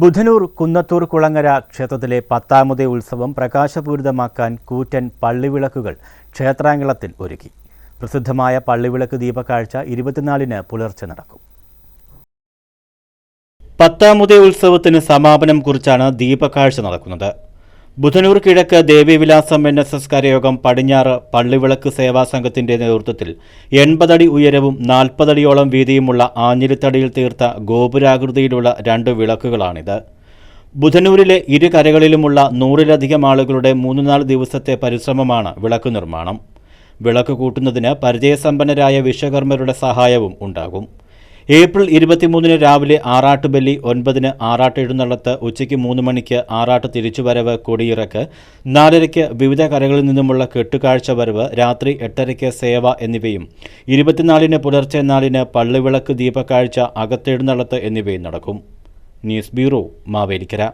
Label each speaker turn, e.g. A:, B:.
A: ബുധനൂർ കുന്നത്തൂർ കുളങ്ങര ക്ഷേത്രത്തിലെ പത്താമതേ ഉത്സവം പ്രകാശപൂരിതമാക്കാൻ കൂറ്റൻ പള്ളിവിളക്കുകൾ ക്ഷേത്രാങ്കണത്തിൽ ഒരുക്കി. പ്രസിദ്ധമായ പള്ളിവിളക്ക് ദീപക്കാഴ്ച ഇരുപത്തിനാലിന് പുലർച്ചെ നടക്കും. പത്താമതേ ഉത്സവത്തിന് സമാപനം കുറിച്ചാണ് ദീപക്കാഴ്ച നടക്കുന്നത്. ബുധനൂർ കിഴക്ക് ദേവീവിലാസം എൻ എസ് എസ് കരയോഗം പടിഞ്ഞാറ് പള്ളിവിളക്ക് സേവാ സംഘത്തിന്റെ നേതൃത്വത്തിൽ എൺപതടി ഉയരവും നാൽപ്പതടിയോളം വീതിയുമുള്ള ആഞ്ഞിലിത്തടിയിൽ തീർത്ത ഗോപുരാകൃതിയിലുള്ള രണ്ട് വിളക്കുകളാണിത്. ബുധനൂരിലെ ഇരു കരകളിലുമുള്ള നൂറിലധികം ആളുകളുടെ മൂന്ന് നാല് ദിവസത്തെ പരിശ്രമമാണ് വിളക്ക് നിർമ്മാണം. വിളക്ക് കൂട്ടുന്നതിന് പരിചയസമ്പന്നരായ വിശ്വകർമ്മരുടെ സഹായവും ഉണ്ടാകും. ഏപ്രിൽ ഇരുപത്തിമൂന്നിന് രാവിലെ ആറാട്ടുബലി ഒൻപതിന് ആറാട്ട് എഴുന്നള്ളത്ത് ഉച്ചയ്ക്ക് മൂന്ന് മണിക്ക് ആറാട്ട് തിരിച്ചുവരവ് കൊടിയിറക്ക് നാലരയ്ക്ക് വിവിധ കരകളിൽ നിന്നുമുള്ള കെട്ടുകാഴ്ച വരവ് രാത്രി എട്ടരയ്ക്ക് സേവ എന്നിവയും ഇരുപത്തിനാലിന് പുലർച്ചെ നാലിന് പള്ളിവിളക്ക് ദീപക്കാഴ്ച അകത്തെഴുന്നള്ളത്ത് എന്നിവയും നടക്കും. News bureau Mavelikkara.